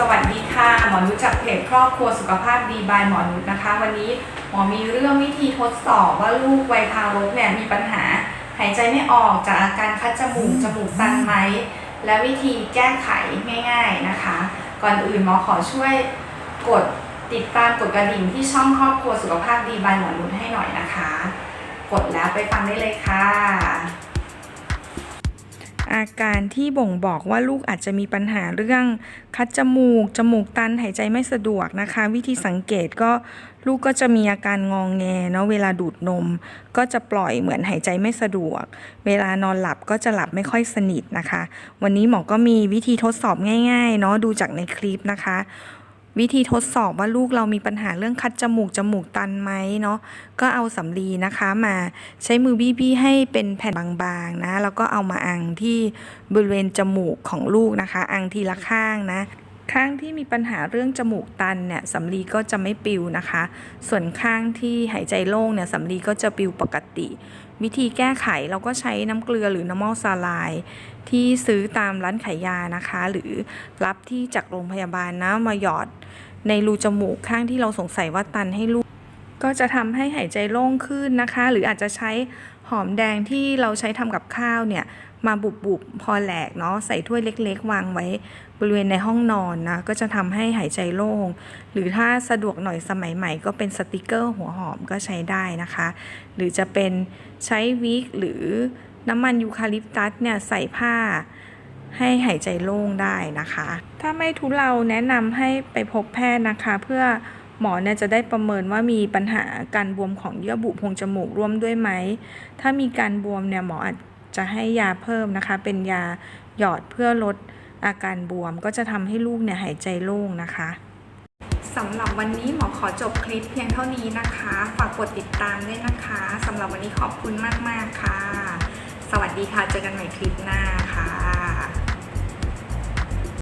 สวัสดีค่ะ หมอนุชจากเพจครอบครัวสุขภาพดีบายหมอนุชนะคะ วันนี้หมอมีเรื่องวิธีทดสอบว่าลูกวัยทารกเนี่ยมีปัญหา หายใจไม่ออกจากอาการคัดจมูกจมูกตันไหมและวิธีแก้ไขง่ายๆนะคะ ก่อนอื่นหมอขอช่วยกดติดตามกดกระดิ่งที่ช่องครอบครัวสุขภาพดีบายหมอนุชให้หน่อยนะคะ กดแล้วไปฟังได้เลยค่ะ อาการที่บ่งบอกว่าลูกอาจจะมีปัญหาเรื่อง คัดจมูก จมูกตันหายใจไม่สะดวกนะคะ วิธีสังเกตก็ลูกก็จะมีอาการงองแงเนาะเวลาดูดนม ก็จะปล่อยเหมือนหายใจไม่สะดวก เวลานอนหลับก็จะหลับไม่ค่อยสนิทนะคะ วันนี้หมอก็มีวิธีทดสอบง่ายๆเนาะดูจากในคลิปนะคะ วิธีทดสอบว่าลูกเรามีปัญหาเรื่องคัดจมูกจมูกตันไหมเนาะก็เอาสำลีนะคะมาใช้มือบี้ๆให้เป็นแผ่นบางๆนะแล้วก็เอามาอังที่บริเวณจมูกของลูกนะคะ อังทีละข้างนะข้างที่มีปัญหาเรื่องจมูกตันเนี่ยสำลีก็จะไม่ปิวนะคะ ส่วนข้างที่หายใจโล่งเนี่ยสำลีก็จะปิวปกติ วิธีแก้ไขเราก็ใช้น้ำเกลือหรือน้ำมอลซาลาย ที่ซื้อตามร้านขายยานะคะ หรือรับที่จากโรงพยาบาลนะมาหยอด ในรูจมูกข้างที่เราสงสัยว่าตันให้ลูก ก็จะทำให้หายใจโล่งขึ้นนะคะ หรืออาจจะใช้หอมแดงที่เราใช้ทำกับข้าวเนี่ยมาบุบๆพอแหลกเนาะใส่ถ้วยเล็ก ๆ วางไว้ บริเวณในห้องนอนนะก็จะทำให้หายใจโล่ง หรือถ้าสะดวกหน่อยสมัยใหม่ ก็เป็นสติกเกอร์หัวหอมก็ใช้ได้นะคะ หรือจะเป็นใช้วิกหรือน้ำมันยูคาลิปตัสเนี่ยใส่ผ้า ให้หายใจโล่งได้นะคะ ถ้าไม่ทุเราแนะนำให้ไปพบแพทย์นะคะ เพื่อหมอเนี่ยจะได้ประเมินว่ามีปัญหาการบวมของเยื่อบุโพรงจมูกร่วมด้วยไหม ถ้ามีการบวมเนี่ยหมออาจจะให้ยาเพิ่มนะคะ เป็นยาหยอดเพื่อลดอาการบวมก็จะทำให้ลูกเนี่ยหายใจโล่งนะคะสำหรับวันนี้หมอขอจบคลิปเพียงเท่านี้นะคะ ฝากกดติดตามด้วยนะคะสำหรับวันนี้ขอบคุณมาก ๆ ค่ะ สวัสดีค่ะ เจอกันใหม่คลิปหน้าค่ะ